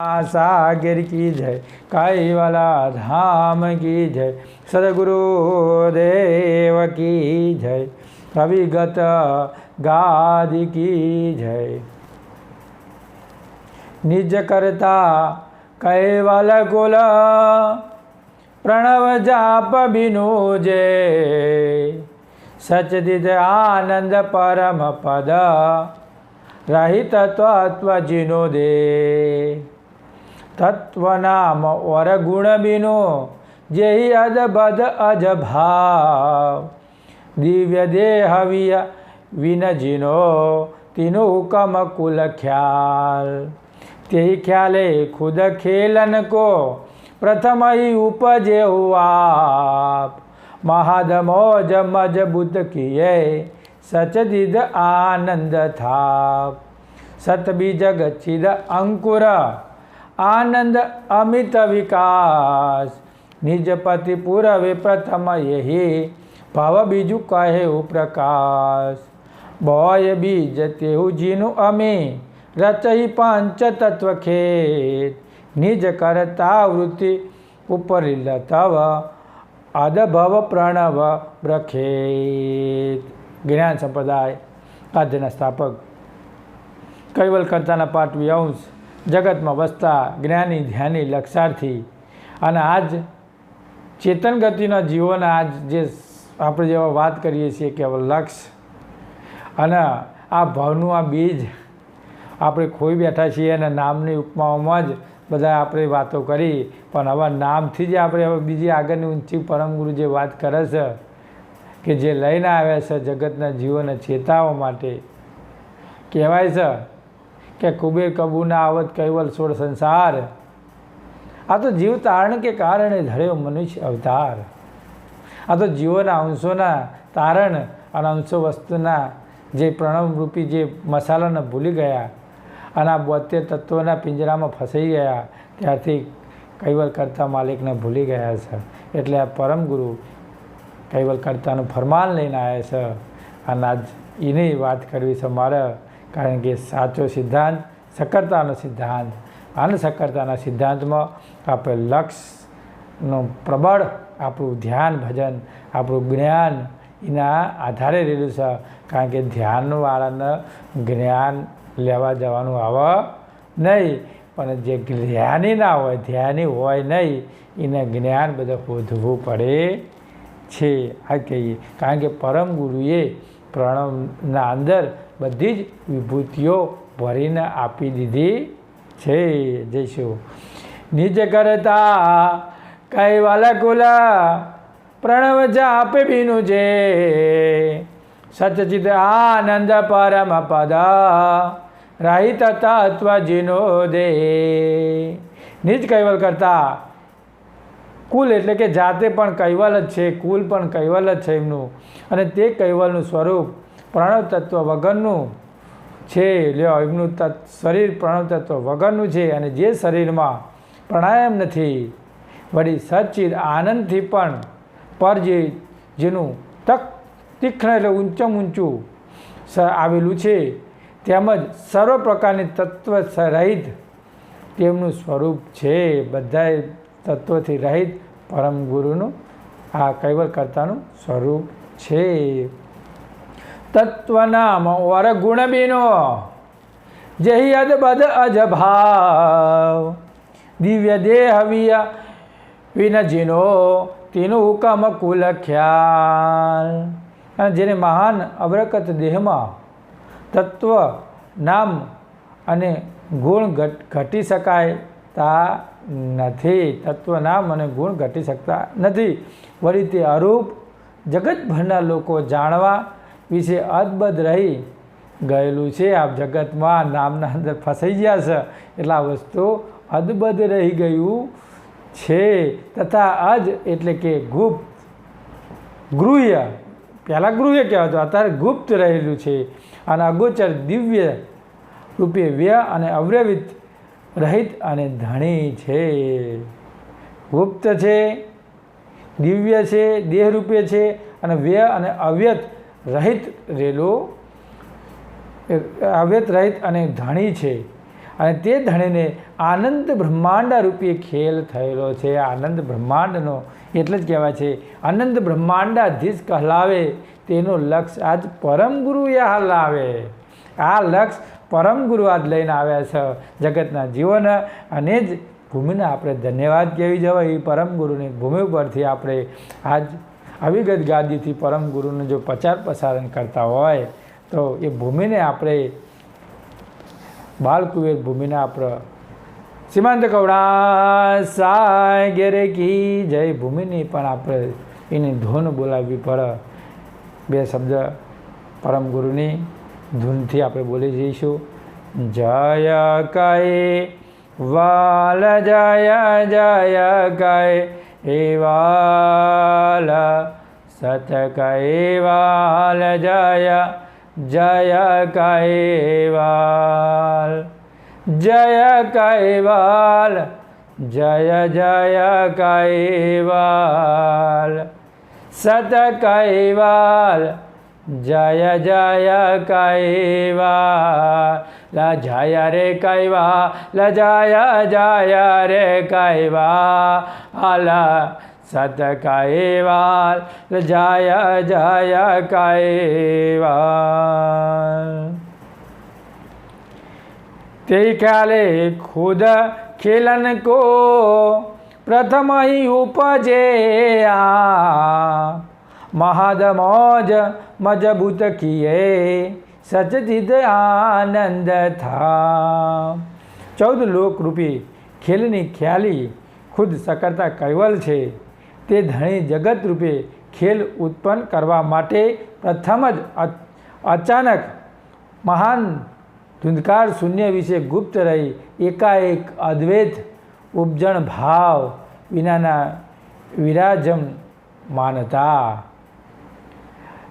સાગર કી જય કૈવલા ધામ કી જય સદગુરુ દેવ કી જય અવિગત ગાદી કી જય નિજ કરતા કૈવલ કુલ પ્રણવ જાપ બિનુ જે आनंद આનંદ પરમ પદ રહિત जिनो દે તત્વનામ ઓર ગુણ બિનો જેહી અજ ભાવ દિવ્ય દેહ વિય વિનજીનો તીનો હુકમ કુલ ખ્યાલ તે ખ્યાલે ખુદ ખેલન કો પ્રથમ ઉપજે હુઆપ મહાદમોજ મજબૂત કિયે સચદિદ આનંદ થાપ સતબીજ ચિદ અંકુર આનંદ અમિત વિકાસ. નિજ પતિ પુરવે પ્રથમ યહી, ભાવ બીજું કહે પ્રકાશ. બોય બીજ તેવું જીનું અમે રચઈ પંચ તત્વ ખેત. નિજ કરતા વૃત્તિ ઉપરી લતાવ અદભવ પ્રણવ બ્રખેત જ્ઞાન સંપ્રદાય આદ્યના સ્થાપક. કૈવલ કરતાના પાટવી અંશ. જગતમાં વસતા જ્ઞાની, ધ્યાની, લક્ષાર્થી અને આજ ચેતન ગતિના જીવોના આજ જે આપણે જેવા વાત કરીએ છીએ કે હવે લક્ષ અને આ ભાવનું આ બીજ આપણે ખોઈ બેઠા છીએ અને નામની ઉપમાઓમાં જ બધા આપણે વાતો કરી, પણ હવે નામથી જ આપણે હવે બીજી આગળની ઊંચી પરમગુરુ જે વાત કરે છે, કે જે લઈને આવ્યા છે જગતના જીવોને ચેતાવવા માટે, કહેવાય છે કે કુબેર કબૂના આવત કૈવલ સોળ સંસાર. આ તો જીવ તારણ કે કારણે ધર્યો મનુષ્ય અવતાર. આ તો જીવોના અંશોના તારણ અને અંશો વસ્તુના જે પ્રણવરૂપી જે મસાલાને ભૂલી ગયા અને આ બોતેર તત્વોના પિંજરામાં ફસાઈ ગયા, ત્યારથી કૈવલ કરતા માલિકને ભૂલી ગયા છે. એટલે આ પરમ ગુરુ કૈવલ કરતાનું ફરમાન લઈને આવ્યા છે. અને આજ એની વાત કરવી છે મારે કારણ કે સાચો સિદ્ધાંત સક્કરતાનો સિદ્ધાંત. અને સક્કરતાના સિદ્ધાંતમાં આપણે લક્ષનું પ્રબળ આપણું ધ્યાન, ભજન, આપણું જ્ઞાન એના આધારે રહેલું છે. કારણ કે ધ્યાનવાળાને જ્ઞાન લેવા જવાનું આવે નહીં. પણ જે જ્ઞાની ના હોય, ધ્યાની હોય નહીં, એને જ્ઞાન બધું શોધવું પડે છે. આ કહીએ. કારણ કે પરમ ગુરુએ પ્રણવના અંદર બધી જ વિભૂતિઓ ભરીને આપી દીધી છે. જઈશું નિજ કરતા કૈવાલ કુલા પ્રણવ જાપ બીનું છે. સચિત આનંદ પરમ પદ રાહિત તત્વ જીનો દે. નિજ કૈવલ કરતા કુલ એટલે કે જાતે પણ કૈવલ જ છે, કુલ પણ કૈવલ જ છે એમનું. અને તે કૈવલનું સ્વરૂપ પ્રણવ તત્વ વગરનું છે. લ્યો એમનું તત્વ શરીર પ્રણવ તત્વ વગરનું છે અને જે શરીરમાં પ્રાણાયામ નથી, વળી સચિત આનંદથી પણ પર જે, જેનું તક તીક્ષ્ણ એટલે ઊંચમ ઊંચું આવેલું છે, તેમજ સર્વ પ્રકારની તત્વ રહિત તેમનું સ્વરૂપ છે. બધાય તત્વથી રહિત પરમ ગુરુનું આ કૈવલ કરતાનું સ્વરૂપ છે. તત્વનામ ઓર ગુણ બીનો જહી અદ બદ અજભાવ દિવ્ય દેહ વિય વિનજીનો તેનું હુકમ કુલ ખ્યાલ અને જેને મહાન અવરકત દેહમાં તત્વ નામ અને ગુણ ઘટ ઘટી શકાય તા નથી તત્વ નામ અને ગુણ ઘટી શકતા નથી વળી તે અરૂપ જગતભરના લોકો જાણવા વિશે અદબદ રહી ગયેલું છે. આ જગતમાં નામના અંદર ફસાઈ ગયા છે. એટલે આ વસ્તુ અદબદ રહી ગયું છે. તથા અજ એટલે કે ગુપ્ત ગૃહ્ય, પહેલાં ગૃહ્ય કહેવાતું અત્યારે ગુપ્ત રહેલું છે. અને અગોચર દિવ્ય રૂપે વ્ય અને અવ્યવિત રહિત અને ધણી છે. ગુપ્ત છે, દિવ્ય છે, દેહરૂપે છે અને વ્યય અને અવ્યત રહિત રહેલો અવ્યત રહિત અને ધણી છે. અને તે ધણીને આનંદ બ્રહ્માંડ રૂપે ખેલ થયેલો છે. આનંદ બ્રહ્માંડનો એટલે જ કહેવાય છે. આનંદ બ્રહ્માંડાધીશ કહેલાવે, તેનું લક્ષ આજ પરમ ગુરુએ આવે આ લક્ષ પરમ ગુરુ આજ લઈને આવ્યા છે જગતના જીવન. અને જ ભૂમિને આપણે ધન્યવાદ કહેવી જવાય. એ પરમ ગુરુની ભૂમિ પરથી આપણે આજ અવિગત ગાદીથી પરમ ગુરુનું જો પ્રચાર પ્રસારણ કરતા હોય, તો એ ભૂમિને આપણે બાળકુવેર ભૂમિને આપણે સીમાંત કવડા સાય ગેરે કી જય ભૂમિની પણ આપણે એની ધૂન બોલાવવી પડે બે શબ્દ પરમ ગુરુની ધૂનથી આપણે બોલી જઈશું. જય કાય વાલ જય જય કય હે વાલ સત કય વાલ જય જય કૈવાલ જય કૈવાલ જય જય કૈવાલ સત કૈવાલ જય જય કૈવાલ જય રે કૈવાલ જય જય રે કૈવાલ સત કૈવાલ જય જય કૈવાલ તે ખ્યાલે ખુદ ખેલન કો પ્રથમ ही ઉપજે આ મહાદ મોજ મજબૂત કિએ સચિદ આનંદ થા ચૌદ લોકરૂપી ખેલની ખ્યાલી ખુદ સકર્તા કૈવલ છે. તે ધણી જગત રૂપે ખેલ ઉત્પન્ન કરવા માટે પ્રથમ જ અચાનક મહાન ધુંધકાર શૂન્ય વિશે ગુપ્ત રહી એકાએક અદ્વૈત ઉપજણ ભાવ વિનાના વિરાજમ માનતા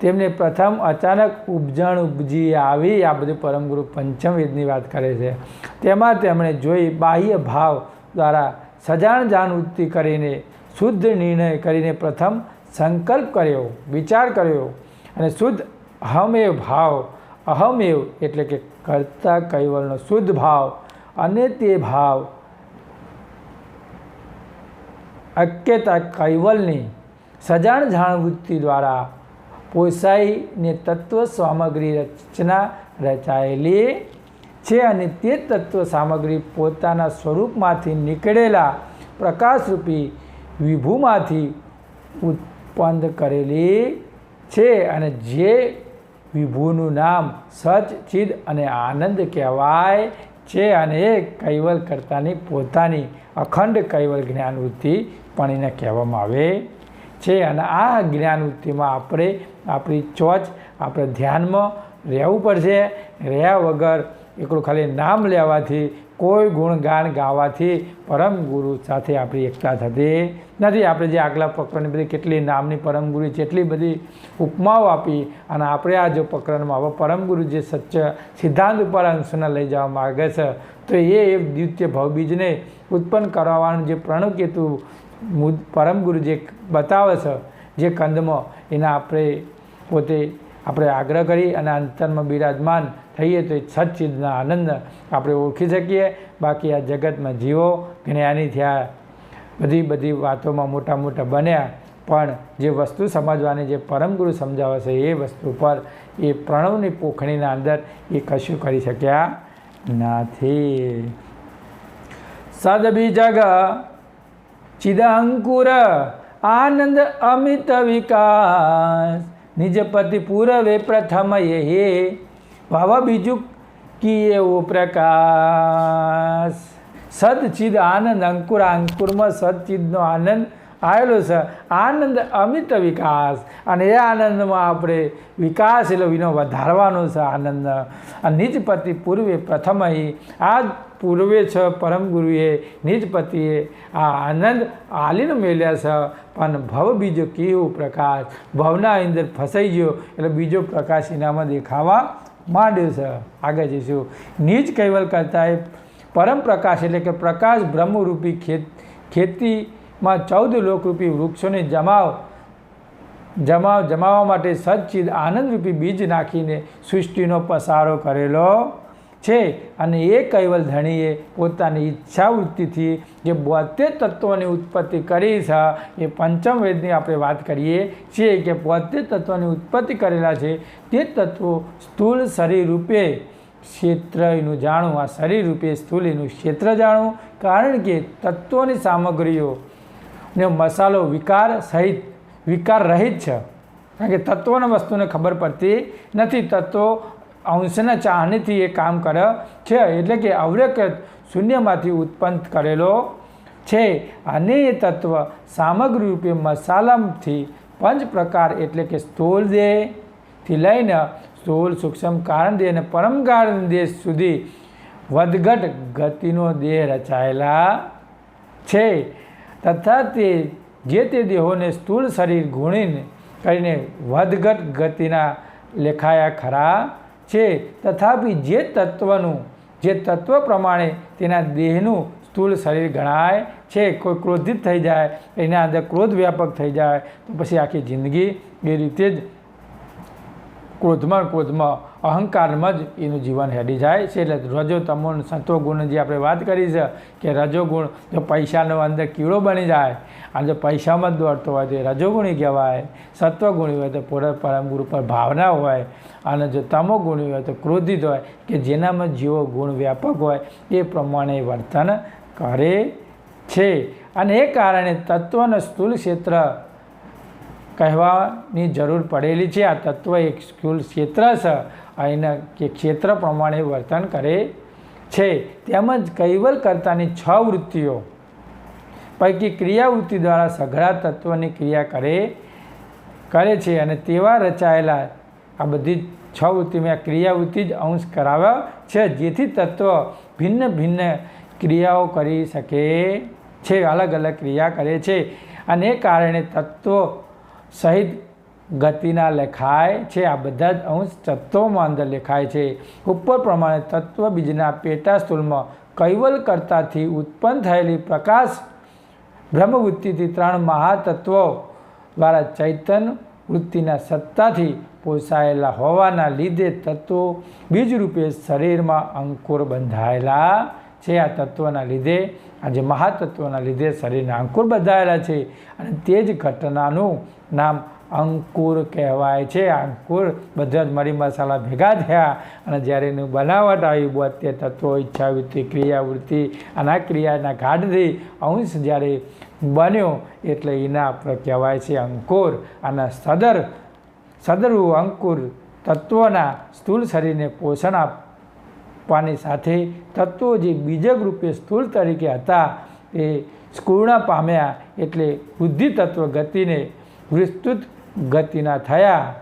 તેમને પ્રથમ અચાનક ઉપજણ ઉપજી આવી, આ બધું પરમગુરુ પંચમ વેદની વાત કરે છે. તેમાં તેમણે જોઈ બાહ્ય ભાવ દ્વારા સજાણ જાણવૃત્તિ કરીને, શુદ્ધ નિર્ણય કરીને પ્રથમ સંકલ્પ કર્યો, વિચાર કર્યો અને શુદ્ધ અહમેવ ભાવ, અહમેવ એટલે કે કરતા કૈવલનો શુદ્ધ ભાવ અને તે ભાવ અક્યતા કૈવલની સજાણ જાણવૃત્તિ દ્વારા પોસાઈને તત્વ સામગ્રી રચના રચાયેલી છે અને તે તત્વ સામગ્રી પોતાના સ્વરૂપમાંથી નીકળેલા પ્રકાશરૂપી વિભૂમાંથી ઉત્પન્ન કરેલી છે અને જે વિભૂનું નામ સચ ચિદ અને આનંદ કહેવાય છે અને એ કૈવલ કરતાની પોતાની અખંડ કૈવલ જ્ઞાનવૃત્તિ પણ એને કહેવામાં આવે છે અને આ જ્ઞાનવૃત્તિમાં આપણે આપણી ચોચ આપણે ધ્યાનમાં રહેવું પડશે. રહ્યા વગર એકલું ખાલી નામ લેવાથી, કોઈ ગુણગાન ગાવાથી પરમ ગુરુ સાથે આપણી એકતા થતી નથી. આપણે જે આગલા પ્રકરણની બધી કેટલી નામની પરમ ગુરુ છે એટલી બધી ઉપમાઓ આપી અને આપણે આ જો પ્રકરણમાં હવે પરમ ગુરુ જે સચ્ચ સિદ્ધાંત ઉપર અંશને લઈ જવા માગે છે, તો એ દ્વિતીય ભવબીજને ઉત્પન્ન કરવાનું જે પ્રણુકેતુ મુ પરમ ગુરુ જે બતાવે છે, જે કંદમાં એના આપણે પોતે આપણે આગ્રહ કરી અને અંતરમાં બિરાજમાન થઈએ તો એ સચ્ચિદના આનંદ આપણે ઓળખી શકીએ. બાકી આ જગતમાં જીવો જ્ઞાની થયા. બધી બધી વાતોમાં મોટા મોટા બન્યા. પણ જે વસ્તુ સમજવાની, જે પરમગુરુ સમજાવે છે, એ વસ્તુ પર એ પ્રણવની પોખણીના અંદર એ કશું કરી શક્યા નથી. સદબીજગ ચિદાંકુર આનંદ અમિત વિકાસ. નિજપતિ પૂરવે પ્રથમ એ ભાવ બીજું કી એવો પ્રકાશ. સદચિદ આનંદ અંકુર, અંકુરમાં સદચિદનો આનંદ આવેલો છે. આનંદ અમિત વિકાસ. અને એ આનંદમાં આપણે વિકાસ એટલે વિનો વધારવાનો છે આનંદ. અને નિજપતિ પૂર્વે પ્રથમ આ પૂર્વે છે પરમ ગુરુએ નિજપતિએ આ આનંદ આલીને મેલ્યા છે. પણ ભવ બીજો કેવો પ્રકાશ? ભવના અંદર ફસાઈ ગયો એટલે બીજો પ્રકાશ એનામાં દેખાવા માંડ્યો છે. આગળ જઈશું. નિજ કૈવલ કરતાં પરમ પ્રકાશ એટલે કે પ્રકાશ બ્રહ્મરૂપી ખેત ખેતીમાં ચૌદ લોકરૂપી વૃક્ષોને જમાવ જમાવ, જમાવવા માટે સચ્ચિદ આનંદરૂપી બીજ નાખીને સૃષ્ટિનો પસારો કરેલો છે. અને એ કૈવલ ધણીએ પોતાની ઈચ્છા વૃત્તિથી જે બોતેર તત્વોની ઉત્પત્તિ કરી છે, એ પંચમ વેદની આપણે વાત કરીએ છીએ કે બોતેર તત્વોની ઉત્પત્તિ કરેલા છે, તે તત્વો સ્થૂળ શરીર રૂપે ક્ષેત્ર એનું જાણવું, આ શરીર રૂપે સ્થૂળ એનું ક્ષેત્ર જાણવું, કારણ કે તત્વોની સામગ્રીઓ ને મસાલો વિકાર સહિત, વિકાર રહિત છે. કારણ કે તત્વોના વસ્તુને ખબર પડતી નથી. તત્વો અંશના ચાહનીથી એ કામ કરે છે. એટલે કે અવરેક શૂન્યમાંથી ઉત્પન્ન કરેલો છે. અને એ તત્વ સામગ્રી રૂપે મસાલાથી પંચ પ્રકાર એટલે કે સ્થૂળ દેહથી લઈને સ્થૂળ, સૂક્ષ્મ કારણ દેહ અને પરમ કારણ દેહ સુધી વધઘટ ગતિનો દેહ રચાયેલા છે. તથા તે જે તે દેહોને સ્થૂળ શરીર ગુણીને કરીને વધઘટ ગતિના લેખાયા ખરા છે. તથાપિ જે તત્વનું, જે તત્વ પ્રમાણે તેના દેહનું સ્થૂળ શરીર ગણાય છે. કોઈ ક્રોધિત થઈ જાય, એના અંદર ક્રોધ વ્યાપક થઈ જાય, તો પછી આખી જિંદગી એ રીતે જ ક્રોધમાં ક્રોધમાં અહંકારમાં જ એનું જીવન હેડી જાય છે. એટલે રજો તમો સંતો ગુણ જે આપણે વાત કરી છે કે રજોગુણ જો પૈસાનો અંદર કીડો બની જાય અને જો પૈસામાં જ દોડતો હોય તો એ રજોગુણી કહેવાય. સત્વગુણી હોય તો પૂરા પરમ ગુરુ પર ભાવના હોય અને જો તમોગુણી હોય તો ક્રોધિત હોય કે જેનામાં જેવો ગુણ વ્યાપક હોય એ પ્રમાણે વર્તન કરે છે. અને એ કારણે તત્વનું સ્થૂલ ક્ષેત્ર કહેવાની જરૂર પડેલી છે. આ તત્વ એક સ્થૂળ ક્ષેત્ર છે અહીંના કે ક્ષેત્ર પ્રમાણે વર્તન કરે છે. તેમજ કૈવલ કરતાની છ વૃત્તિઓ પૈકી ક્રિયાવૃત્તિ દ્વારા સઘળા તત્વની ક્રિયા કરે કરે છે અને તેવા રચાયેલા આ બધી છ વૃત્તિમાં ક્રિયાવૃત્તિ જ અંશ કરાવ્યા છે, જેથી તત્વ ભિન્ન ભિન્ન ક્રિયાઓ કરી શકે છે, અલગ અલગ ક્રિયા કરે છે. અને કારણે તત્વો સહિત ગતિના લખાય છે. આ બધા જ અંશ તત્વોમાં અંદર લેખાય છે. ઉપર પ્રમાણે તત્વ બીજના પેટાસ્થૂલમાં કૈવલ કરતાથી ઉત્પન્ન થયેલી પ્રકાશ બ્રહ્મવૃત્તિથી ત્રણ મહાતત્વો દ્વારા ચૈતન વૃત્તિના સત્તાથી પોસાયેલા હોવાના લીધે તત્વો બીજરૂપે શરીરમાં અંકુર બંધાયેલા છે. આ તત્વના લીધે આ જે મહાતત્વના લીધે શરીરના અંકુર બંધાયેલા છે અને તે જ ઘટનાનું નામ અંકુર કહેવાય છે. અંકુર બધા જ મરી મસાલા ભેગા થયા અને જ્યારે એનું બનાવટ આવી બોતે તત્વો ઈચ્છાવૃત્તિ, ક્રિયાવૃત્તિ અને આ ક્રિયાના ગાઢથી અંશ જ્યારે બન્યો એટલે એના આપણે કહેવાય છે અંકુર. અને સદર, સદરુ અંકુર તત્વના સ્થૂળ શરીરને પોષણ આપવાની સાથે તત્વો જે બીજક રૂપે સ્થૂળ તરીકે હતા એ સ્કૂર્ણ પામ્યા એટલે બુદ્ધિ તત્વ ગતિને વિસ્તૃત ગતિના થયા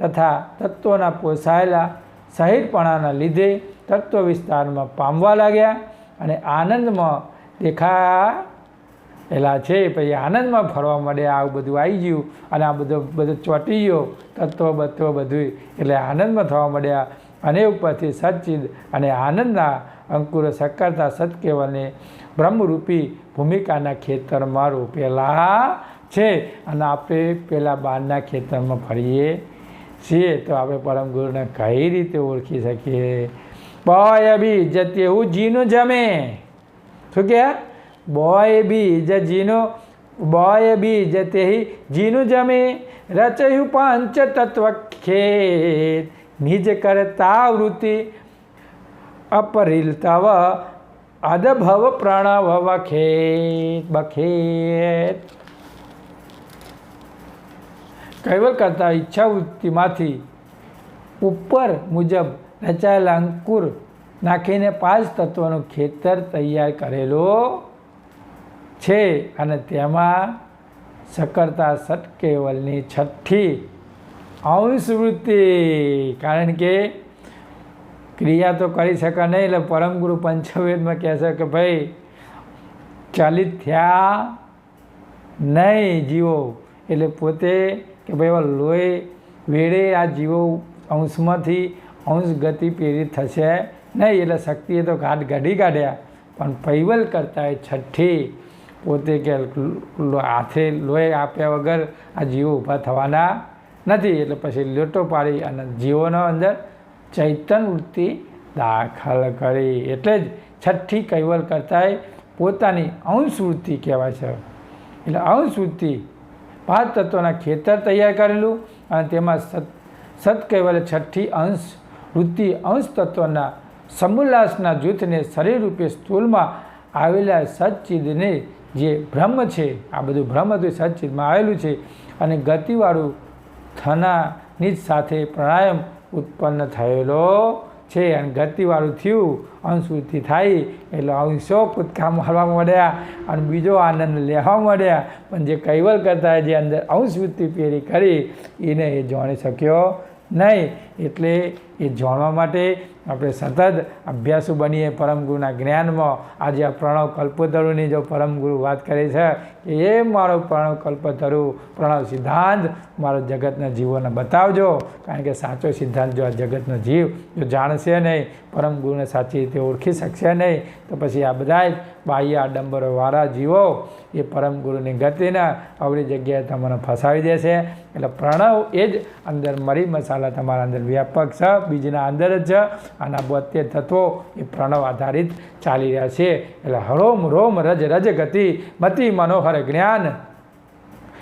તથા તત્વોના પોસાયેલા સહિતપણાના લીધે તત્વ વિસ્તારમાં પામવા લાગ્યા અને આનંદમાં દેખાયેલા છે. પછી આનંદમાં ફરવા મળે આવું બધું આવી ગયું અને આ બધો બધો ચોંટી ગયો, તત્વ, બત્વ બધું એટલે આનંદમાં થવા મળ્યા અને ઉપરથી સચ્ચિદ અને આનંદના અંકુરો સક્કરતા સત્કેવલને બ્રહ્મરૂપી ભૂમિકાના ખેતરમાં રોપેલા છે. અને આપણે પેલા બારના ખેતરમાં ફરીએ છીએ તો આપણે પરમ ગુરુને કઈ રીતે ઓળખી શકીએ? બોય બી જતી એવું જીનું જમે. શું કે? બોય બી જ જીનું બોય બી જતે જીનું જમે. રચયું પંચ તત્વ ખેત. વૃત્તિ અપરિલ તવ અદભવ પ્રણવ વખેત બખેત કૈવલ કરતા ઈચ્છાવૃત્તિમાંથી ઉપર મુજબ રચાયેલા અંકુર નાખીને પાંચ તત્વનું ખેતર તૈયાર કરેલો છે અને તેમાં સકરતા સટકેવલની છઠ્ઠી અંશવૃત્તિ કારણ કે ક્રિયા તો કરી શકે નહીં, એટલે પરમગુરુ પંચવેદમાં કહે છે કે ભાઈ, ચાલિત થયા નહીં જીવો. એટલે પોતે કે ભાઈ, એવા લોહી વેળે આ જીવો અંશમાંથી અંશ ગતિ પ્રેરિત થશે નહીં, એટલે શક્તિએ તો ઘાટ ઘડી કાઢ્યા. પણ પૈવલ કરતા એ છઠ્ઠી પોતે કે હાથે લોહી આપ્યા વગર આ જીવો ઊભા થવાના નથી. એટલે પછી લોટો પાડી અને જીવોનો અંદર ચૈતન વૃત્તિ દાખલ કરી. એટલે જ છઠ્ઠી કૈવલ કરતાંય પોતાની અંશવૃત્તિ કહેવાય છે. એટલે અંશવૃત્તિ પાંચ તત્વોના ખેતર તૈયાર કરેલું અને તેમાં સત, સત્કૈવલે છઠ્ઠી અંશ વૃત્તિ, અંશ તત્વના સમુલ્લાસના જૂથને શરીર રૂપે સ્થૂલમાં આવેલા સચ્ચિદને જે બ્રહ્મ છે, આ બધું બ્રહ્મ હતું સચ્ચિદમાં આવેલું છે અને ગતિવાળું થનાની જ સાથે પ્રાણાયામ ઉત્પન્ન થયેલો છે અને ગતિવાળું થયું અંશવૃત્તિ થાય એટલે અંશો કૂદકા મારવા મળ્યા અને બીજો આનંદ લેવા મળ્યા. પણ જે કૈવલ કરતા જે અંદર અંશવૃત્તિ પેરી કરી, એને એ જાણી શક્યો નહીં. એટલે એ જાણવા માટે આપણે સતત અભ્યાસુ બનીએ પરમગુરુના જ્ઞાનમાં. આજે આ પ્રણવ કલ્પતરુની જો પરમગુરુ વાત કરે છે કે, એ મારો પ્રણવ કલ્પતરુ પ્રણવ સિદ્ધાંત, મારો જગતના જીવોને બતાવજો. કારણ કે સાચો સિદ્ધાંત જો આ જગતનો જીવ જો જાણશે નહીં, પરમગુરુને સાચી રીતે ઓળખી શકશે નહીં, તો પછી આ બધા જ બાહ્ય આડંબરોવાળા જીવો, એ પરમ ગુરુની ગતિના અવળી જગ્યાએ તમને ફસાવી દેશે. એટલે પ્રણવ એ જ અંદર મરી મસાલા તમારા અંદર વ્યાપક છે, બીજના અંદર જ છે. અને બોતેર તત્વો એ પ્રણવ આધારિત ચાલી રહ્યા છે. એટલે હરોમ રોમ રજ રજ ગતિ મતિ મનોહર જ્ઞાન.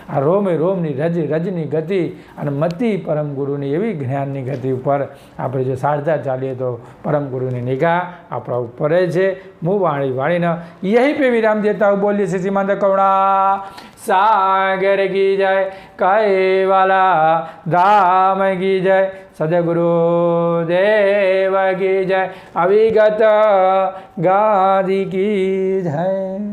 આ રોમે રોમની રજ, રજની ગતિ અને મતિ પરમ ગુરુની એવી જ્ઞાનની ગતિ ઉપર આપણે જો સારતા ચાલીએ તો પરમ ગુરુની નિગાહ આપણા ઉપર છે. મું વાણી વાણીને યહી પે વિરામ દેતા બોલીએ છીએ શ્રીમંત કરુણા. સાગર કી જય, કૈવાલા ધામ ગી જય, સદગુરુ દેવ કી જય, અવિગત ગાદી કી જય.